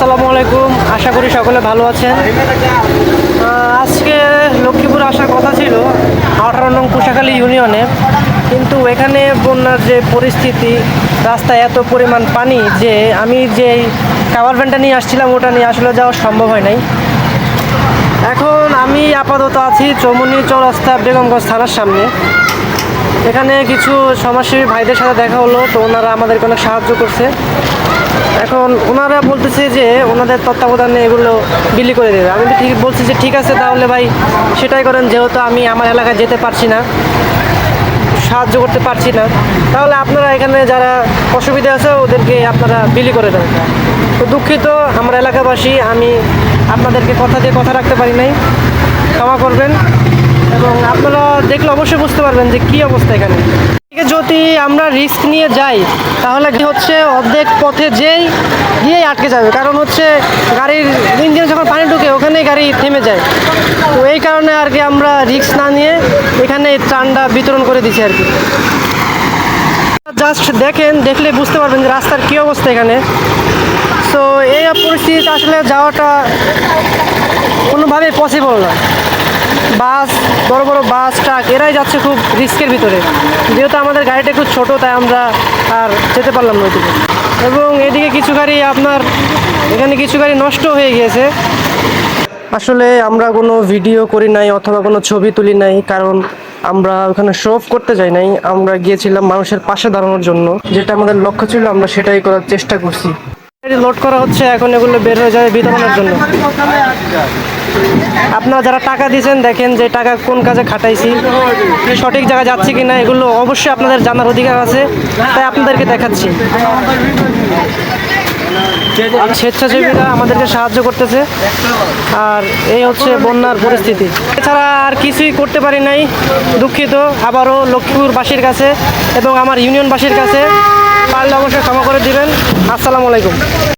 আসসালামু আলাইকুম। আশা করি সকলে ভালো আছেন। আজকে লক্ষ্মীপুর আসার কথা ছিল, আঠারো নং কুশাখালী ইউনিয়নে। কিন্তু এখানে বন্যার যে পরিস্থিতি, রাস্তায় এত পরিমাণ পানি যে আমি যে কাভার ভ্যানটা নিয়ে আসছিলাম, ওটা নিয়ে আসলে যাওয়া সম্ভব হয় নাই। এখন আমি আপাতত আছি চৌমনি চৌরাস্তা বেগমগঞ্জ থানার সামনে। এখানে কিছু সমাজসেবী ভাইদের সাথে দেখা হলো, তো ওনারা আমাদেরকে অনেক সাহায্য করছে। এখন ওনারা বলতেছে যে ওনাদের তত্ত্বাবধানে এগুলো বিলি করে দেবে। আমি ঠিক বলছি যে ঠিক আছে, তাহলে ভাই সেটাই করেন, যেহেতু আমি আমার এলাকায় যেতে পারছি না, সাহায্য করতে পারছি না, তাহলে আপনারা এখানে যারা অসুবিধা আছে, ওদেরকে আপনারা বিলি করে দেন। তো দুঃখিত, আমার এলাকাবাসী, আমি আপনাদেরকে কথা দিয়ে কথা রাখতে পারি নাই, ক্ষমা করবেন। এবং আপনারা দেখলে অবশ্যই বুঝতে পারবেন যে কী অবস্থা এখানে। যদি আমরা রিস্ক নিয়ে যাই, তাহলে কি হচ্ছে? অর্ধেক পথে যেই, গিয়েই আটকে যাবে। কারণ হচ্ছে গাড়ির ইঞ্জিনে যখন পানি ঢুকে, ওখানেই গাড়ি থেমে যায়। তো এই কারণে আর কি আমরা রিস্ক না নিয়ে এখানে ত্রাণটা বিতরণ করে দিছি আর কি। জাস্ট দেখেন, দেখলে বুঝতে পারবেন যে রাস্তার কী অবস্থা এখানে। তো এই পরিস্থিতিতে আসলে যাওয়াটা কোনোভাবেই পসিবল না। বাস, বড় বড় বাস, ট্রাক, এরাই যাচ্ছে খুব রিস্কের ভিতরে। যেহেতু আমাদের গাড়িটা একটু ছোটো, তাই আমরা আর যেতে পারলাম না ওইদিকে। এবং এদিকে কিছু গাড়ি আপনার, এখানে কিছু গাড়ি নষ্ট হয়ে গিয়েছে। আসলে আমরা কোনো ভিডিও করি নাই অথবা কোনো ছবি তুলি নাই, কারণ আমরা ওখানে শো অফ করতে যাই নাই। আমরা গিয়েছিলাম মানুষের পাশে দাঁড়ানোর জন্য। যেটা আমাদের লক্ষ্য ছিল, আমরা সেটাই করার চেষ্টা করছি। লোড করা হচ্ছে, এখন এগুলো বের হয়ে যাবে বিতরণের জন্য। আপনারা যারা টাকা দিয়েছেন, দেখেন যে টাকা কোন কাজে খাটাইছি সঠিক জায়গায় যাচ্ছি কি না এগুলো অবশ্যই আপনাদের জানার অধিকার আছে, তাই আপনাদেরকে দেখাচ্ছি। স্বেচ্ছাসেবীরা আমাদেরকে সাহায্য করতেছে, আর এই হচ্ছে বন্যার পরিস্থিতি। এছাড়া আর কিছুই করতে পারি নাই, দুঃখিত, আবারও লক্ষ্মীপুরবাসীর কাছে এবং আমার ইউনিয়নবাসীর কাছে। পারলে অবশ্যই ক্ষমা করে দিবেন। আসসালামু আলাইকুম।